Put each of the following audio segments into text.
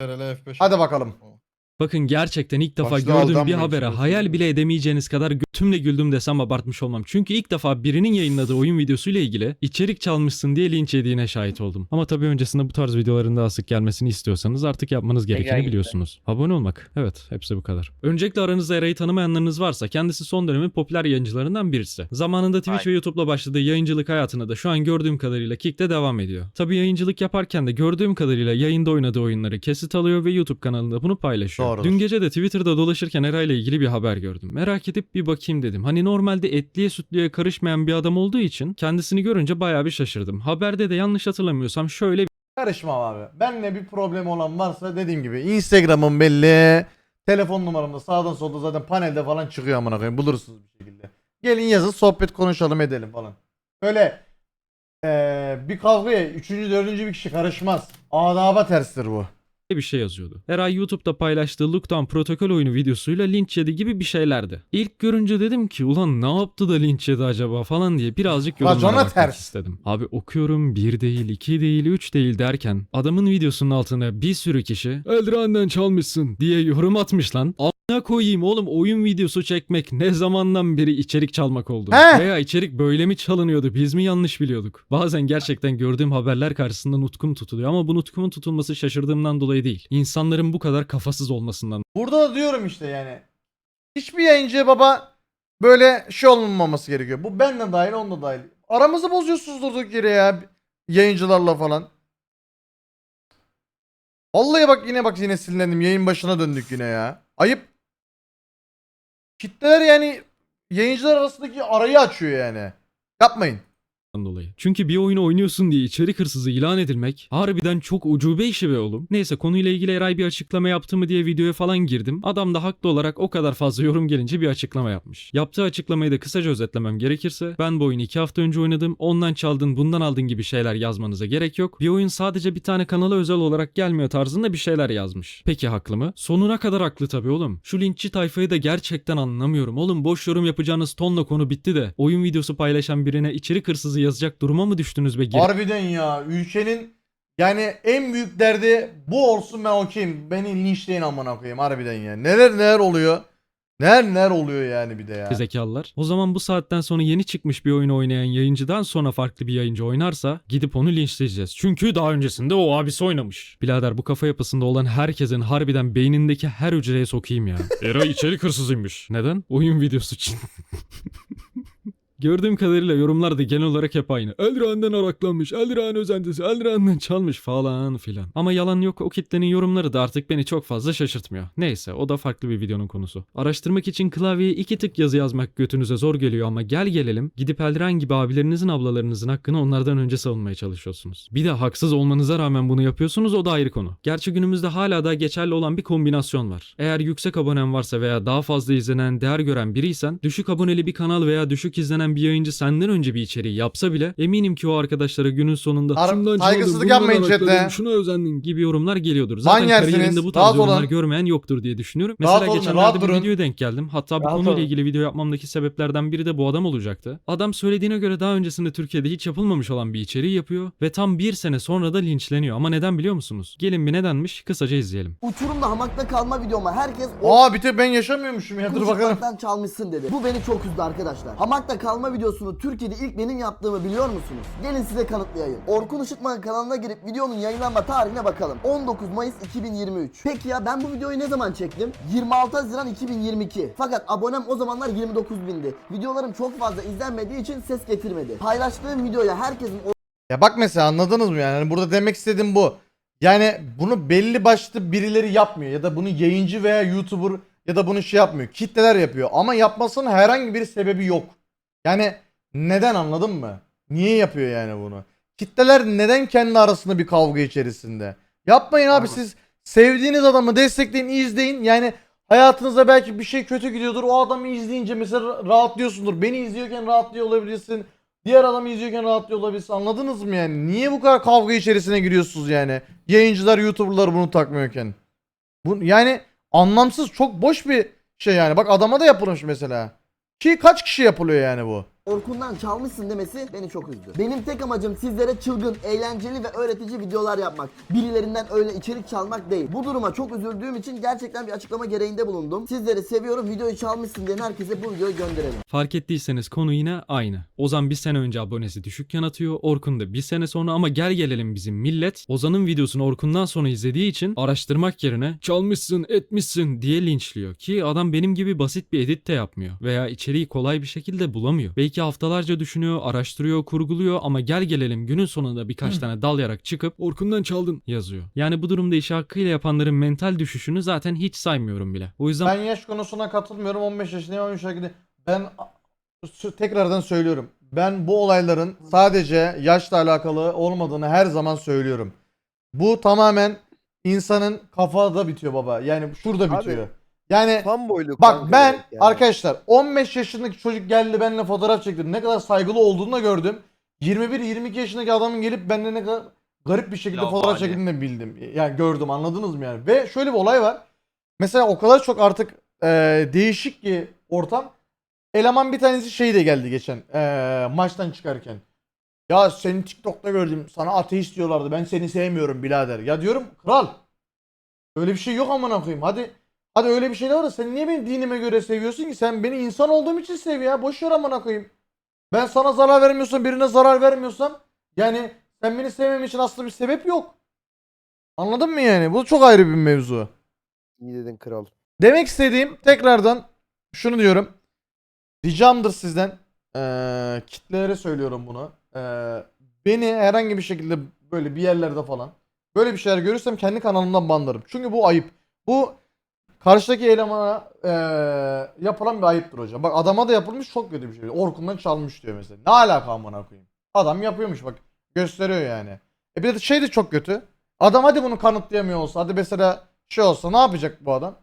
TRL F5. Hadi bakalım. Bakın gerçekten ilk defa Başta gördüğüm bir habere hayal bile edemeyeceğiniz kadar götümle güldüm desem abartmış olmam. Çünkü ilk defa birinin yayınladığı oyun videosuyla ilgili içerik çalmışsın diye linç yediğine şahit oldum. Ama tabii öncesinde bu tarz videoların daha sık gelmesini istiyorsanız artık yapmanız gerekeni biliyorsunuz. Abone olmak. Evet hepsi bu kadar. Öncelikle aranızda Eray'ı tanımayanlarınız varsa kendisi son dönemin popüler yayıncılarından birisi. Zamanında Twitch Aynen. ve YouTube'la başladığı yayıncılık hayatına da şu an gördüğüm kadarıyla Kick'te devam ediyor. Tabii yayıncılık yaparken de gördüğüm kadarıyla yayında oynadığı oyunları kesit alıyor ve YouTube kanalında bunu paylaşıyor. Doğrudur. Dün gece de Twitter'da dolaşırken Eray'la ilgili bir haber gördüm. Merak edip bir bakayım dedim. Hani normalde etliye sütlüye karışmayan bir adam olduğu için kendisini görünce bayağı bir şaşırdım. Haberde de yanlış hatırlamıyorsam şöyle Karışmam abi. Benle bir problem olan varsa dediğim gibi Instagram'ım belli. Telefon numaram da sağdan solda zaten panelde falan çıkıyor amına koyayım. Bulursunuz bir şekilde. Gelin yazın sohbet konuşalım edelim falan. Öyle eee, bir kavgaya üçüncü dördüncü bir kişi karışmaz. Adaba terstir bu. Bir şey yazıyordu. Eray YouTube'da paylaştığı Lookdown protokol oyunu videosuyla linç yedi gibi bir şeylerdi. İlk görünce dedim ki ulan ne yaptı da linç yedi acaba falan diye birazcık yorumlara bakmak ters. istedim. Abi okuyorum bir değil iki değil üç değil derken adamın videosunun altına bir sürü kişi Eldiren'den çalmışsın diye yorum atmış lan. Amına koyayım oğlum oyun videosu çekmek ne zamandan beri içerik çalmak oldu. He. Veya içerik böyle mi çalınıyordu biz mi yanlış biliyorduk. Bazen gerçekten gördüğüm haberler karşısında nutkum tutuluyor ama bu nutkumun tutulması şaşırdığımdan dolayı değil. İnsanların bu kadar kafasız olmasından Burada da diyorum işte yani. Hiçbir yayıncıya baba böyle şey olmaması gerekiyor. Bu ben de dahil onun da dahil. Aramızı bozuyorsunuz durduk yere ya. Yayıncılarla falan. Vallahi bak yine bak yine sinirlendim. Yayın başına döndük yine ya. Ayıp. Kitleler yani yayıncılar arasındaki arayı açıyor yani. Yapmayın. dolayı. Çünkü bir oyunu oynuyorsun diye içerik hırsızı ilan edilmek harbiden çok ucube işi be oğlum. Neyse konuyla ilgili Eray bir açıklama yaptı mı diye videoya falan girdim. Adam da haklı olarak o kadar fazla yorum gelince bir açıklama yapmış. Yaptığı açıklamayı da kısaca özetlemem gerekirse ben bu oyunu 2 hafta önce oynadım. Ondan çaldın bundan aldın gibi şeyler yazmanıza gerek yok. Bir oyun sadece bir tane kanala özel olarak gelmiyor tarzında bir şeyler yazmış. Peki haklı mı? Sonuna kadar haklı tabii oğlum. Şu linççi tayfayı da gerçekten anlamıyorum. Oğlum boş yorum yapacağınız tonla konu bitti de oyun videosu paylaşan birine içerik hırsızı yazacak duruma mı düştünüz be geri? Harbiden ya. Ülkenin yani en büyük derdi bu olsun ben okeyim. Beni linçleyin amına koyayım harbiden ya. Neler neler oluyor. Neler neler oluyor yani bir de ya. zekalılar. O zaman bu saatten sonra yeni çıkmış bir oyunu oynayan yayıncıdan sonra farklı bir yayıncı oynarsa gidip onu linçleyeceğiz. Çünkü daha öncesinde o abisi oynamış. Birader bu kafa yapısında olan herkesin harbiden beynindeki her hücreye sokayım ya. Eray içerik hırsızıymış. Neden? Oyun videosu için. Gördüğüm kadarıyla yorumlar da genel olarak hep aynı. Eldiren'den araklanmış, Eldiren özentisi, Eldiren'den çalmış falan filan. Ama yalan yok o kitlenin yorumları da artık beni çok fazla şaşırtmıyor. Neyse o da farklı bir videonun konusu. Araştırmak için klavyeye iki tık yazı yazmak götünüze zor geliyor ama gel gelelim gidip Eldiren gibi abilerinizin ablalarınızın hakkını onlardan önce savunmaya çalışıyorsunuz. Bir de haksız olmanıza rağmen bunu yapıyorsunuz o da ayrı konu. Gerçi günümüzde hala da geçerli olan bir kombinasyon var. Eğer yüksek abonen varsa veya daha fazla izlenen, değer gören biriysen düşük aboneli bir kanal veya düşük izlenen bir yayıncı senden önce bir içeriği yapsa bile eminim ki o arkadaşlara günün sonunda Ar- "Şundan saygısızlık yapmayın chatte." şuna özendin gibi yorumlar geliyordur. Zaten yersiniz, kariyerinde bu rahat tarz yorumlar olun. görmeyen yoktur diye düşünüyorum. Rahat Mesela olun, geçenlerde rahat bir durun. videoya denk geldim. Hatta bu Rahat konuyla olun. ilgili video yapmamdaki sebeplerden biri de bu adam olacaktı. Adam söylediğine göre daha öncesinde Türkiye'de hiç yapılmamış olan bir içeriği yapıyor ve tam bir sene sonra da linçleniyor. Ama neden biliyor musunuz? Gelin bir nedenmiş kısaca izleyelim. Uçurumda hamakta kalma videoma herkes Aa bir tek ben yaşamıyormuşum ya dur bakalım. Çalmışsın dedi. Bu beni çok üzdü arkadaşlar. Hamakta kalma videosunu Türkiye'de ilk benim yaptığımı biliyor musunuz? Gelin size kanıtlayayım. Orkun Işıtman kanalına girip videonun yayınlanma tarihine bakalım. 19 Mayıs 2023. Peki ya ben bu videoyu ne zaman çektim? 26 Haziran 2022. Fakat abonem o zamanlar 29 bindi. Videolarım çok fazla izlenmediği için ses getirmedi. Paylaştığım videoya herkesin Ya bak mesela anladınız mı yani? Hani burada demek istediğim bu. Yani bunu belli başlı birileri yapmıyor ya da bunu yayıncı veya YouTuber ya da bunu şey yapmıyor. Kitleler yapıyor ama yapmasının herhangi bir sebebi yok. Yani neden anladın mı? Niye yapıyor yani bunu? Kitleler neden kendi arasında bir kavga içerisinde? Yapmayın abi siz sevdiğiniz adamı destekleyin, izleyin. Yani hayatınızda belki bir şey kötü gidiyordur. O adamı izleyince mesela rahatlıyorsundur. Beni izliyorken rahatlıyor olabilirsin. Diğer adamı izliyorken rahatlıyor olabilirsin. Anladınız mı yani? Niye bu kadar kavga içerisine giriyorsunuz yani? Yayıncılar, YouTuber'lar bunu takmıyorken. Bu yani anlamsız, çok boş bir şey yani. Bak adama da yapılmış mesela. Ki kaç kişi yapılıyor yani bu? Orkun'dan çalmışsın demesi beni çok üzdü. Benim tek amacım sizlere çılgın, eğlenceli ve öğretici videolar yapmak. Birilerinden öyle içerik çalmak değil. Bu duruma çok üzüldüğüm için gerçekten bir açıklama gereğinde bulundum. Sizleri seviyorum. Videoyu çalmışsın diyen herkese bu videoyu gönderelim. Fark ettiyseniz konu yine aynı. Ozan bir sene önce abonesi düşükken atıyor. Orkun da bir sene sonra ama gel gelelim bizim millet. Ozan'ın videosunu Orkun'dan sonra izlediği için araştırmak yerine çalmışsın etmişsin diye linçliyor. Ki adam benim gibi basit bir edit de yapmıyor. Veya içeriği kolay bir şekilde bulamıyor. Belki haftalarca düşünüyor, araştırıyor, kurguluyor ama gel gelelim günün sonunda birkaç tane dalayarak çıkıp Orkun'dan çaldın yazıyor. Yani bu durumda işi hakkıyla yapanların mental düşüşünü zaten hiç saymıyorum bile. O yüzden Ben yaş konusuna katılmıyorum. 15 yaşındayım 13 yaşındayım. Ben tekrardan söylüyorum. Ben bu olayların sadece yaşla alakalı olmadığını her zaman söylüyorum. Bu tamamen insanın kafada bitiyor baba. Yani şurada Abi, bitiyor. Yani Fanboyluk bak kanka ben direkt yani. arkadaşlar 15 yaşındaki çocuk geldi benimle fotoğraf çekti. Ne kadar saygılı olduğunu da gördüm. 21-22 yaşındaki adamın gelip benimle ne kadar garip bir şekilde Yabani. fotoğraf çektiğini de bildim. Yani gördüm anladınız mı yani? Ve şöyle bir olay var. Mesela o kadar çok artık e, değişik ki ortam. Eleman bir tanesi şey de geldi geçen e, maçtan çıkarken. Ya seni TikTok'ta gördüm. Sana ateist diyorlardı. Ben seni sevmiyorum birader. Ya diyorum kral. Öyle bir şey yok amına koyayım. Hadi hadi öyle bir şey de var da sen niye beni dinime göre seviyorsun ki? Sen beni insan olduğum için sev ya. Boş ver amına koyayım. Ben sana zarar vermiyorsam birine zarar vermiyorsam yani sen beni sevmem için aslında bir sebep yok. Anladın mı yani? Bu çok ayrı bir mevzu. İyi dedin kral. Demek istediğim tekrardan şunu diyorum. Ricamdır sizden. Eee kitlelere söylüyorum bunu. Eee, beni herhangi bir şekilde böyle bir yerlerde falan böyle bir şeyler görürsem kendi kanalımdan banlarım. Çünkü bu ayıp. Bu karşıdaki elemana eee, yapılan bir ayıptır hocam. Bak adama da yapılmış çok kötü bir şey. Orkun'dan çalmış diyor mesela. Ne alaka amına koyayım. Adam yapıyormuş bak. Gösteriyor yani. E bir de şey de çok kötü. Adam hadi bunu kanıtlayamıyor olsa. Hadi mesela şey olsa ne yapacak bu adam?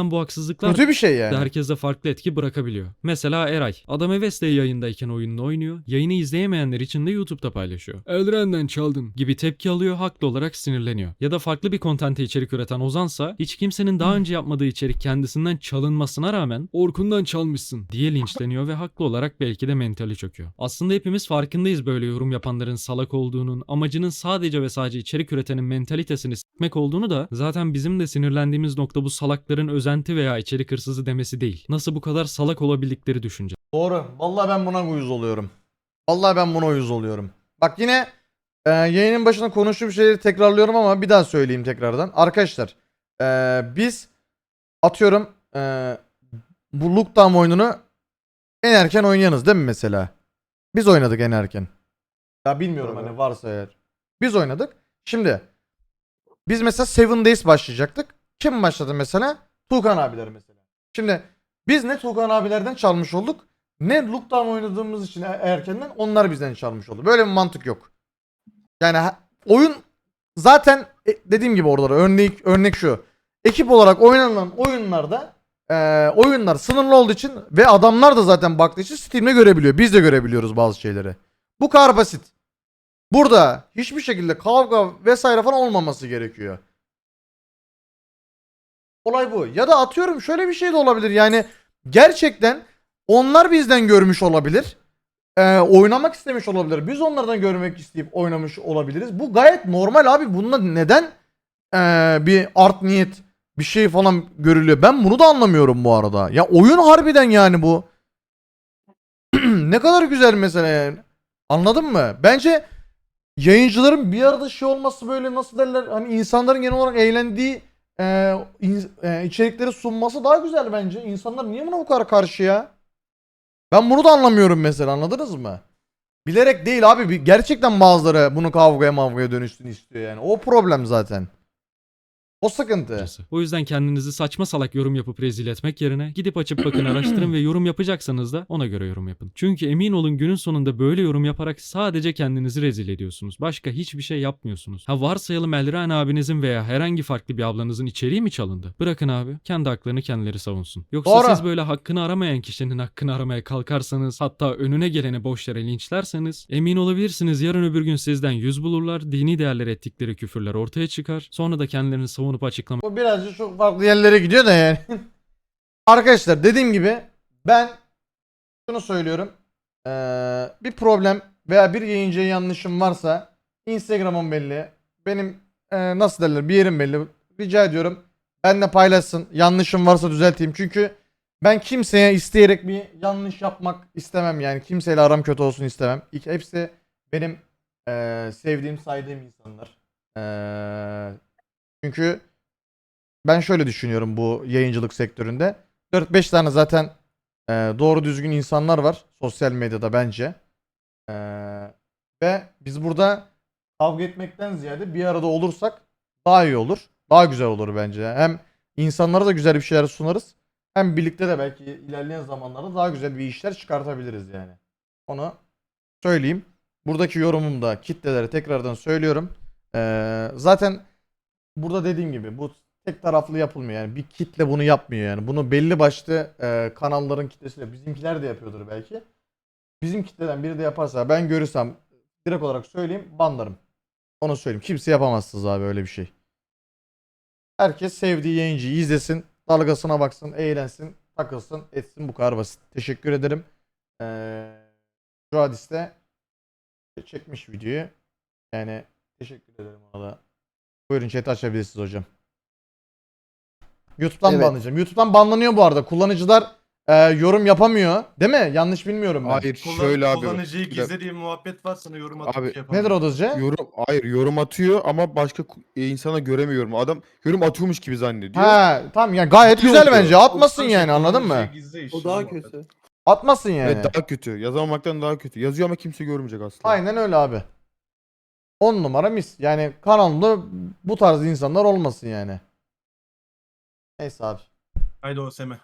Bu haksızlıklar Kötü bir şey yani. da herkeste farklı etki bırakabiliyor. Mesela Eray. Adam Heves'te yayındayken oyununu oynuyor. Yayını izleyemeyenler için de YouTube'da paylaşıyor. Eldiren'den çaldın gibi tepki alıyor haklı olarak sinirleniyor. Ya da farklı bir kontente içerik üreten Ozansa hiç kimsenin daha önce yapmadığı içerik kendisinden çalınmasına rağmen Orkun'dan çalmışsın diye linçleniyor ve haklı olarak belki de mentali çöküyor. Aslında hepimiz farkındayız böyle yorum yapanların salak olduğunun, amacının sadece ve sadece içerik üretenin mentalitesini s**mek olduğunu da zaten bizim de sinirlendiğimiz nokta bu salakların özenti veya içerik hırsızı demesi değil. Nasıl bu kadar salak olabildikleri düşünce. Doğru. Vallahi ben buna uyuz oluyorum. Vallahi ben buna uyuz oluyorum. Bak yine e, yayının başında konuştuğum şeyleri tekrarlıyorum ama bir daha söyleyeyim tekrardan. Arkadaşlar e, biz atıyorum e, bu Lookdown oyununu en erken oynayanız değil mi mesela? Biz oynadık en erken. Ya bilmiyorum Doğru. hani varsa eğer. Biz oynadık. Şimdi biz mesela Seven Days başlayacaktık. Kim başladı mesela? Tuğkan abiler mesela. Şimdi biz ne Tuğkan abilerden çalmış olduk ne Lookdown oynadığımız için e- erkenden onlar bizden çalmış oldu. Böyle bir mantık yok. Yani oyun zaten e, dediğim gibi orada da örnek örnek şu. Ekip olarak oynanan oyunlarda e, oyunlar sınırlı olduğu için ve adamlar da zaten baktığı için Steam'de görebiliyor. Biz de görebiliyoruz bazı şeyleri. Bu kadar basit. Burada hiçbir şekilde kavga vesaire falan olmaması gerekiyor. Olay bu. Ya da atıyorum şöyle bir şey de olabilir. Yani gerçekten onlar bizden görmüş olabilir. Ee, oynamak istemiş olabilir. Biz onlardan görmek isteyip oynamış olabiliriz. Bu gayet normal abi. Bunda neden ee, bir art niyet bir şey falan görülüyor? Ben bunu da anlamıyorum bu arada. Ya oyun harbiden yani bu. ne kadar güzel mesela yani. Anladın mı? Bence yayıncıların bir arada şey olması böyle nasıl derler hani insanların genel olarak eğlendiği e, in- e, içerikleri sunması daha güzel bence. İnsanlar niye buna bu kadar karşı ya? Ben bunu da anlamıyorum mesela anladınız mı? Bilerek değil abi gerçekten bazıları bunu kavgaya mavgaya dönüşsün istiyor yani. O problem zaten. O sıkıntı. O yüzden kendinizi saçma salak yorum yapıp rezil etmek yerine gidip açıp bakın araştırın ve yorum yapacaksanız da ona göre yorum yapın. Çünkü emin olun günün sonunda böyle yorum yaparak sadece kendinizi rezil ediyorsunuz. Başka hiçbir şey yapmıyorsunuz. Ha varsayalım Elran abinizin veya herhangi farklı bir ablanızın içeriği mi çalındı? Bırakın abi kendi haklarını kendileri savunsun. Yoksa Doğru. siz böyle hakkını aramayan kişinin hakkını aramaya kalkarsanız hatta önüne geleni boş yere linçlerseniz emin olabilirsiniz yarın öbür gün sizden yüz bulurlar, dini değerler ettikleri küfürler ortaya çıkar. Sonra da kendilerini savunup açıklamak Bu birazcık çok farklı yerlere gidiyor da yani. Arkadaşlar dediğim gibi ben şunu söylüyorum. Ee, bir problem veya bir yayıncıya yanlışım varsa Instagram'ım belli. Benim e, nasıl derler bir yerim belli. Rica ediyorum. Ben de paylaşsın. Yanlışım varsa düzelteyim. Çünkü ben kimseye isteyerek bir yanlış yapmak istemem yani. Kimseyle aram kötü olsun istemem. İlk, hepsi benim e, sevdiğim, saydığım insanlar. E, çünkü ben şöyle düşünüyorum bu yayıncılık sektöründe. 4-5 tane zaten e, doğru düzgün insanlar var sosyal medyada bence. E, ve biz burada kavga etmekten ziyade bir arada olursak daha iyi olur. Daha güzel olur bence. Hem insanlara da güzel bir şeyler sunarız. Hem birlikte de belki ilerleyen zamanlarda daha güzel bir işler çıkartabiliriz yani. Onu söyleyeyim. Buradaki yorumum da kitlelere tekrardan söylüyorum. Ee, zaten burada dediğim gibi bu tek taraflı yapılmıyor yani bir kitle bunu yapmıyor yani bunu belli başlı e, kanalların kitlesiyle bizimkiler de yapıyordur belki. Bizim kitleden biri de yaparsa ben görürsem direkt olarak söyleyeyim banlarım. Onu söyleyeyim. Kimse yapamazsınız abi öyle bir şey. Herkes sevdiği yayıncıyı izlesin, dalgasına baksın, eğlensin, takılsın, etsin bu kadar basit. Teşekkür ederim. Ee, şu hadiste çekmiş videoyu. Yani teşekkür ederim ona da. Buyurun chat açabilirsiniz hocam. YouTube'dan Evet. banlayacağım. YouTube'dan banlanıyor bu arada. Kullanıcılar e, yorum yapamıyor. Değil mi? Yanlış bilmiyorum ben. Hayır Kullan- şöyle abi. Kullanıcıyı gizle diye muhabbet var sana yorum atıp Abi, şey yapamıyor. Nedir o Dızcı? Yorum, hayır yorum atıyor ama başka e, insana göremiyorum. Adam yorum atıyormuş gibi zannediyor. Ha tamam yani gayet Ciddi güzel bence. Atmasın Olsan yani anladın mı? işte, O daha kötü. Atmasın yani. Evet daha kötü. Yazamamaktan daha kötü. Yazıyor ama kimse görmeyecek asla. Aynen öyle abi. 10 numara mis. Yani kanalda bu tarz insanlar olmasın yani. Neyse abi. Haydi o Seme.